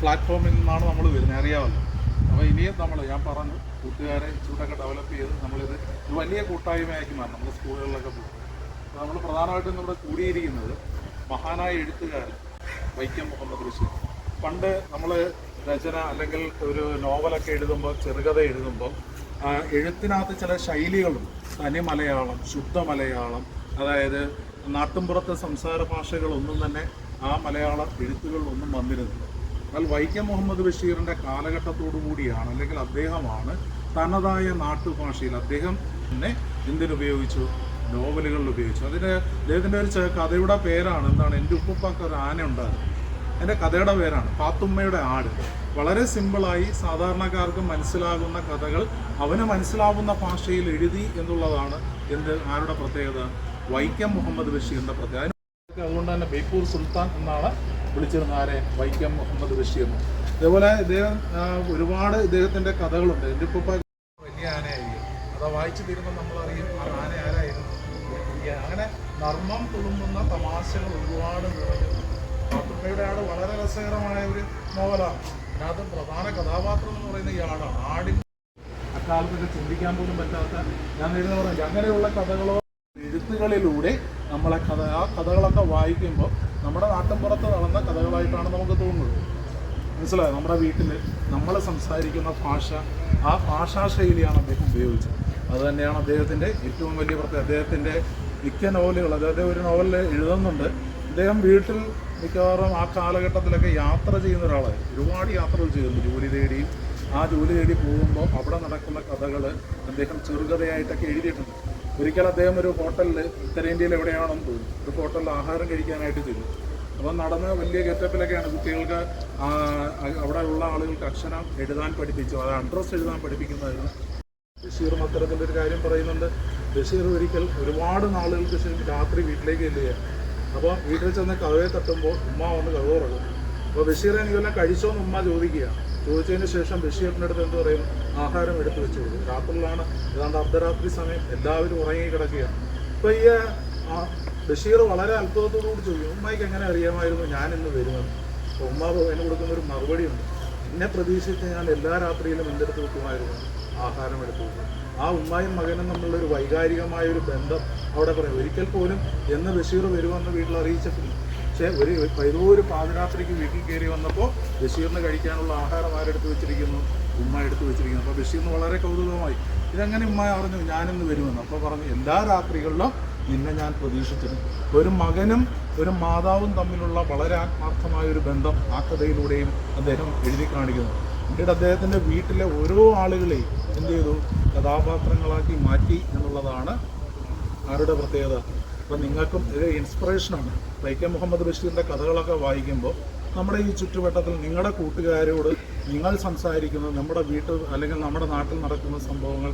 പ്ലാറ്റ്ഫോമിൽ നിന്നാണ് നമ്മൾ വരുന്നത്. അറിയാമല്ലോ. അപ്പോൾ ഇനിയും നമ്മൾ ഞാൻ പറഞ്ഞു കൂട്ടുകാരെ ഇച്ചിരൂടെയൊക്കെ ഡെവലപ്പ് ചെയ്ത് നമ്മളിത് ഒരു വലിയ കൂട്ടായ്മയാക്കി മാറണം. നമ്മുടെ സ്കൂളുകളിലൊക്കെ പോകും. അപ്പോൾ നമ്മൾ പ്രധാനമായിട്ടും നമ്മുടെ കൂടിയിരിക്കുന്നത് മഹാനായ എഴുത്തുകാരൻ വൈക്കം മുഹമ്മദ് ബഷീർ. പണ്ട് നമ്മൾ രചന അല്ലെങ്കിൽ ഒരു നോവലൊക്കെ എഴുതുമ്പോൾ ചെറുകഥ എഴുതുമ്പോൾ എഴുത്തിനകത്ത് ചില ശൈലികളുണ്ട് തനി മലയാളം ശുദ്ധ മലയാളം അതായത് നാട്ടിൻപുറത്തെ സംസാര ഭാഷകളൊന്നും തന്നെ ആ മലയാള എഴുത്തുകളിലൊന്നും വന്നിരുന്നില്ല. എന്നാൽ വൈക്കം മുഹമ്മദ് ബഷീറിന്റെ കാലഘട്ടത്തോടു കൂടിയാണ് അല്ലെങ്കിൽ അദ്ദേഹമാണ് തനതായ നാട്ടുഭാഷയിൽ അദ്ദേഹം തന്നെ എന്തിനുപയോഗിച്ചു നോവലുകളിൽ ഉപയോഗിച്ചു. അതിന് അദ്ദേഹത്തിന്റെ ഒരു കഥയുടെ പേരാണ് എന്താണ് എന്റെ ഉപ്പുപ്പാക്ക് ഒരു ആന ഉണ്ടായിരുന്നു. എന്റെ കഥയുടെ പേരാണ് പാത്തുമ്മയുടെ ആട്. വളരെ സിമ്പിളായി സാധാരണക്കാർക്ക് മനസ്സിലാകുന്ന കഥകൾ അവന് മനസ്സിലാവുന്ന ഭാഷയിൽ എഴുതി എന്നുള്ളതാണ് എന്ത് ആരുടെ പ്രത്യേകത? വൈക്കം മുഹമ്മദ് ബഷീറിന്റെ പ്രത്യേകത. അതുകൊണ്ട് തന്നെ ബേപ്പൂർ സുൽത്താൻ എന്നാണ് വിളിച്ചിരുന്ന ആരെ? വൈക്കം മുഹമ്മദ് ബഷീർ അതേപോലെ ഇദ്ദേഹം ഒരുപാട് ഇദ്ദേഹത്തിന്റെ കഥകളുണ്ട്. എന്റെ ഉപ്പ വലിയ ആനയായിരിക്കും. അത് വായിച്ചു തീരുമ്പോൾ നമ്മൾ അറിയും ആ ആന ആരായിരുന്നു? അങ്ങനെ നർമ്മം തുളുമ്പുന്ന തമാശകൾ ഒരുപാട് നിറഞ്ഞു ആട് വളരെ രസകരമായ ഒരു നോവലാണ്. അതിനകത്ത് പ്രധാന കഥാപാത്രം എന്ന് പറയുന്ന ഈ ആടാണ്. ആടിൻ അക്കാലത്തൊക്കെ ചിന്തിക്കാൻ പോലും പറ്റാത്ത ഞാൻ നേരത്തെ പറഞ്ഞു അങ്ങനെയുള്ള കഥകളോ എഴുത്തുകളിലൂടെ നമ്മളെ കഥ ആ കഥകളൊക്കെ വായിക്കുമ്പോൾ നമ്മുടെ നാട്ടിൻപുറത്ത് നടന്ന കഥകളായിട്ടാണ് നമുക്ക് തോന്നുന്നത്. മനസ്സിലായോ? നമ്മുടെ വീട്ടിൽ നമ്മൾ സംസാരിക്കുന്ന ഭാഷ ആ ഭാഷാ ശൈലിയാണ് അദ്ദേഹം ഉപയോഗിച്ചത്. അത് തന്നെയാണ് അദ്ദേഹത്തിന്റെ ഏറ്റവും വലിയ പ്രത്യേകത. അദ്ദേഹത്തിന്റെ മിക്ക നോവലുകൾ അതായത് ഒരു നോവലിൽ എഴുതുന്നുണ്ട്. അദ്ദേഹം വീട്ടിൽ മിക്കവാറും ആ കാലഘട്ടത്തിലൊക്കെ യാത്ര ചെയ്യുന്ന ഒരാളായി ഒരുപാട് യാത്രകൾ ചെയ്യുന്നു. ജോലി തേടിയും ആ ജോലി തേടി പോകുമ്പോൾ അവിടെ നടക്കുന്ന കഥകൾ അദ്ദേഹം ചെറുകഥയായിട്ടൊക്കെ എഴുതിയിട്ടുണ്ട്. ഒരിക്കൽ അദ്ദേഹം ഒരു ഹോട്ടലിൽ ഉത്തരേന്ത്യയിൽ എവിടെയാണെന്ന് തോന്നി ഒരു ഹോട്ടലിൽ ആഹാരം കഴിക്കാനായിട്ട് ചെന്നു. അപ്പം നടന്ന് വലിയ ഗെറ്റപ്പിലൊക്കെയാണ് കുട്ടികൾക്ക് അവിടെ ഉള്ള ആളുകൾക്ക് അക്ഷരം എഴുതാൻ പഠിപ്പിച്ചു. അത് അഡ്രസ്സ് എഴുതാൻ പഠിപ്പിക്കുന്നതായിരുന്നു. ബഷീർ അത്തരത്തിന്റെ ഒരു കാര്യം പറയുന്നുണ്ട്. ബഷീർ ഒരിക്കൽ ഒരുപാട് നാളുകൾക്ക് ശേഷം രാത്രി വീട്ടിലേക്ക് ചെല്ലുകയാണ്. അപ്പോൾ വീട്ടിൽ ചെന്ന് കഥയെ തട്ടുമ്പോൾ ഉമ്മ വന്ന് കഥ തുറക്കും. അപ്പോൾ ബഷീർ എനിക്കെല്ലാം കഴിച്ചോന്ന് ഉമ്മ ചോദിക്കുക ചോദിച്ചതിന് ശേഷം ബഷീറിനടുത്ത് എന്ത് പറയും? ആഹാരം എടുത്തു വെച്ച് കൊടുക്കും. രാത്രിയിലാണ് ഏതാണ്ട് അർദ്ധരാത്രി സമയം എല്ലാവരും ഉറങ്ങി കിടക്കുകയാണ്. അപ്പോൾ ഈ ബഷീർ വളരെ അത്ഭുതത്തോടുകൂടി ചോദിക്കും ഉമ്മയ്ക്ക് എങ്ങനെ അറിയാമായിരുന്നു ഞാൻ ഇന്ന് വരുന്നത്? അപ്പോൾ ഉമ്മ അതിന് കൊടുക്കുന്ന ഒരു മറുപടിയുണ്ട് എന്നെ പ്രതീക്ഷിച്ച് ഞാൻ എല്ലാ രാത്രിയിലും എന്റെ അടുത്ത് വെക്കുമായിരുന്നു. ആഹാരം എടുത്തു ആ ഉമ്മായും മകനും തമ്മിലുള്ള ഒരു വൈകാരികമായ ഒരു ബന്ധം അവിടെ പറയും. ഒരിക്കൽ പോലും എന്ന് ബഷീർ വരുമെന്ന് വീട്ടിൽ അറിയിച്ചിട്ടില്ല. പക്ഷേ ഒരു ഏതോ ഒരു പാതിരാത്രിക്ക് വീട്ടിൽ കയറി വന്നപ്പോൾ ബഷീറിന് കഴിക്കാനുള്ള ആഹാരം ആരെടുത്ത് വെച്ചിരിക്കുന്നു? ഉമ്മ എടുത്ത് വെച്ചിരിക്കുന്നു. അപ്പോൾ ബഷീറിന് വളരെ കൗതുകമായി. ഇതെങ്ങനെ ഉമ്മ അറിഞ്ഞു? ഞാനിന്ന് വരുമെന്ന്. അപ്പോൾ പറഞ്ഞു എല്ലാ രാത്രികളിലും നിന്നെ ഞാൻ പ്രതീക്ഷിച്ചിരുന്നു. ഒരു മകനും ഒരു മാതാവും തമ്മിലുള്ള വളരെ ആത്മാർത്ഥമായ ഒരു ബന്ധം ആ കഥയിലൂടെയും അദ്ദേഹം എഴുതി കാണിക്കുന്നു. പിന്നീട് അദ്ദേഹത്തിന്റെ വീട്ടിലെ ഓരോ ആളുകളെയും എന്ത് ചെയ്തു? കഥാപാത്രങ്ങളാക്കി മാറ്റി എന്നുള്ളതാണ് ആരുടെ പ്രത്യേകത? അപ്പം നിങ്ങൾക്കും ഇത് ഇൻസ്പിറേഷനാണ് വൈക്കം മുഹമ്മദ് ബഷീറിന്റെ കഥകളൊക്കെ വായിക്കുമ്പോൾ നമ്മുടെ ഈ ചുറ്റുവട്ടത്തിൽ നിങ്ങളുടെ കൂട്ടുകാരോട് നിങ്ങൾ സംസാരിക്കുന്നത് നമ്മുടെ വീട്ടിൽ അല്ലെങ്കിൽ നമ്മുടെ നാട്ടിൽ നടക്കുന്ന സംഭവങ്ങൾ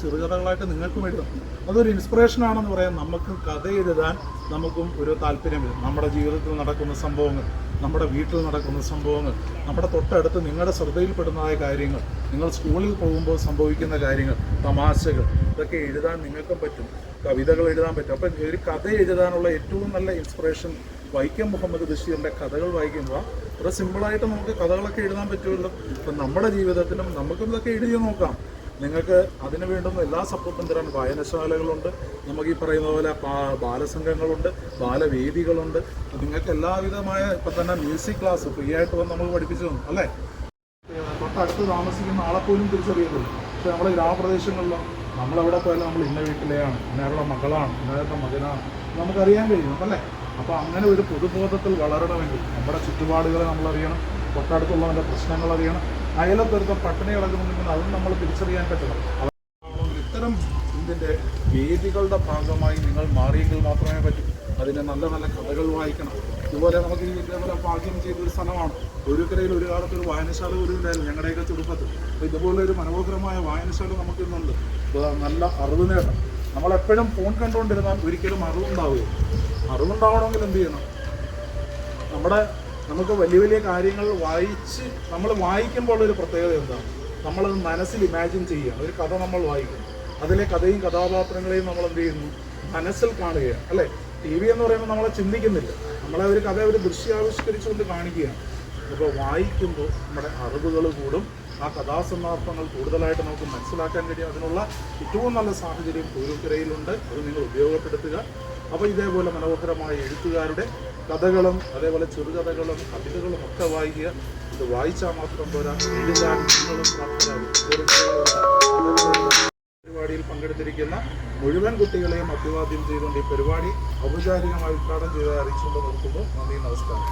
ചെറുകഥകളായിട്ട് നിങ്ങൾക്കും എഴുതാം. അതൊരു ഇൻസ്പിറേഷൻ ആണെന്ന് പറയാം നമുക്ക് കഥ എഴുതാൻ നമുക്കും ഒരു താല്പര്യം വരും നമ്മുടെ ജീവിതത്തിൽ നടക്കുന്ന സംഭവങ്ങൾ നമ്മുടെ വീട്ടിൽ നടക്കുന്ന സംഭവങ്ങൾ നമ്മുടെ തൊട്ടടുത്ത് നിങ്ങളുടെ ശ്രദ്ധയിൽപ്പെടുന്നതായ കാര്യങ്ങൾ നിങ്ങൾ സ്കൂളിൽ പോകുമ്പോൾ സംഭവിക്കുന്ന കാര്യങ്ങൾ തമാശകൾ ഇതൊക്കെ എഴുതാൻ നിങ്ങൾക്കും പറ്റും. കവിതകൾ എഴുതാൻ പറ്റും. അപ്പം ഒരു കഥ എഴുതാനുള്ള ഏറ്റവും നല്ല ഇൻസ്പിറേഷൻ വൈക്കം മുഹമ്മദ് ബഷീറിന്റെ കഥകൾ വായിക്കുമ്പോൾ വളരെ സിമ്പിളായിട്ട് നമുക്ക് കഥകളൊക്കെ എഴുതാൻ പറ്റുമല്ലോ. അപ്പം നമ്മുടെ ജീവിതത്തിലും നമുക്കും ഇതൊക്കെ എഴുതി നോക്കാം. നിങ്ങൾക്ക് അതിന് വേണ്ടുന്ന എല്ലാ സപ്പോർട്ടും തരാൻ വായനശാലകളുണ്ട്. നമുക്ക് ഈ പറയുന്ന പോലെ ബാലസംഘങ്ങളുണ്ട് ബാലവേദികളുണ്ട്. നിങ്ങൾക്ക് എല്ലാവിധമായ ഇപ്പം തന്നെ മ്യൂസിക് ക്ലാസ് ഫ്രീ ആയിട്ട് വന്ന് നമ്മൾ പഠിപ്പിച്ചു തന്നു അല്ലേ? തൊട്ടടുത്ത് താമസിക്കുന്ന ആളെ പോലും പക്ഷെ നമ്മുടെ ഗ്രാമപ്രദേശങ്ങളിലോ നമ്മളെവിടെ പോയാലും നമ്മൾ ഇന്ന വീട്ടിലെയാണ് ഇന്നയാളുടെ മകളാണ് ഇന്നയാളുടെ മകനാണ്. നമുക്കറിയാൻ കഴിയും അല്ലേ? അപ്പോൾ അങ്ങനെ ഒരു പൊതുബോധത്തിൽ വളരണമെങ്കിൽ നമ്മുടെ ചുറ്റുപാടുകളെ നമ്മളറിയണം തൊട്ടടുത്തുള്ളവന്റെ പ്രശ്നങ്ങൾ അറിയണം അയലത്തൊരുത്ത പട്ടിണി കിടക്കുന്നുണ്ടെങ്കിൽ അതും നമ്മൾ തിരിച്ചറിയാൻ പറ്റണം. ഇത്തരം ഇതിന്റെ വേദികളുടെ ഭാഗമായി നിങ്ങൾ മാറിയെങ്കിൽ മാത്രമേ പറ്റൂ. അതിനെ നല്ല നല്ല കഥകൾ വായിക്കണം. ഇതുപോലെ നമുക്ക് ഇതേപോലെ ഭാഗ്യം ചെയ്ത ഒരു സ്ഥലമാണ്. ഒരുക്കരയിൽ ഒരു കാലത്ത് ഒരു വായനശാല കൂടി ഉണ്ടായിരുന്നു ഞങ്ങളുടെയൊക്കെ ചെറുപ്പത്തിൽ. അപ്പോൾ ഇതുപോലെ ഒരു മനോഹരമായ വായനശാല നമുക്ക് ഇന്നുണ്ട്. നല്ല അറിവ് നേട്ടം നമ്മളെപ്പോഴും ഫോൺ കണ്ടുകൊണ്ടിരുന്നാൽ ഒരിക്കലും അറിവുണ്ടാവുക അറിവുണ്ടാവണമെങ്കിൽ എന്ത് ചെയ്യണം? നമ്മുടെ നമുക്ക് വലിയ വലിയ കാര്യങ്ങൾ വായിച്ച് നമ്മൾ വായിക്കുമ്പോൾ ഒരു പ്രത്യേകത എന്താണ്? നമ്മളത് മനസ്സിൽ ഇമാജിൻ ചെയ്യുക ഒരു കഥ നമ്മൾ വായിക്കും അതിലെ കഥയും കഥാപാത്രങ്ങളെയും നമ്മൾ എന്ത് ചെയ്യുന്നു? മനസ്സിൽ കാണുകയാണ്. അല്ലേ? ടി വി എന്ന് പറയുമ്പോൾ നമ്മളെ ചിന്തിക്കുന്നില്ല. നമ്മളെ ഒരു കഥ ഒരു ദൃശ്യാവിഷ്കരിച്ചുകൊണ്ട് കാണിക്കുകയാണ്. അപ്പോൾ വായിക്കുമ്പോൾ നമ്മുടെ അറിവുകൾ കൂടും ആ കഥാസന്ദർഭങ്ങൾ കൂടുതലായിട്ട് നമുക്ക് മനസ്സിലാക്കാൻ കഴിയും. അതിനുള്ള ഏറ്റവും നല്ല സാഹചര്യം പൂരക്കരയിലുണ്ട് അത് നിങ്ങൾ ഉപയോഗപ്പെടുത്തുക. അപ്പോൾ ഇതേപോലെ മനോഹരമായ എഴുത്തുകാരുടെ കഥകളും അതേപോലെ ചെറുകഥകളും കവിതകളും ഒക്കെ വായിക്കുക. ഇത് വായിച്ചാൽ മാത്രം പോരാ. എഴുതാൻ നിങ്ങളും പരിപാടിയിൽ പങ്കെടുത്തിരിക്കുന്ന മുഴുവൻ കുട്ടികളെയും അഭിവാദ്യം ചെയ്തുകൊണ്ട് ഈ പരിപാടി ഔപചാരികമായി ഉദ്ഘാടനം ചെയ്ത് അറിയിച്ചുകൊണ്ട് നിർത്തുന്നു. നന്ദി നമസ്കാരം.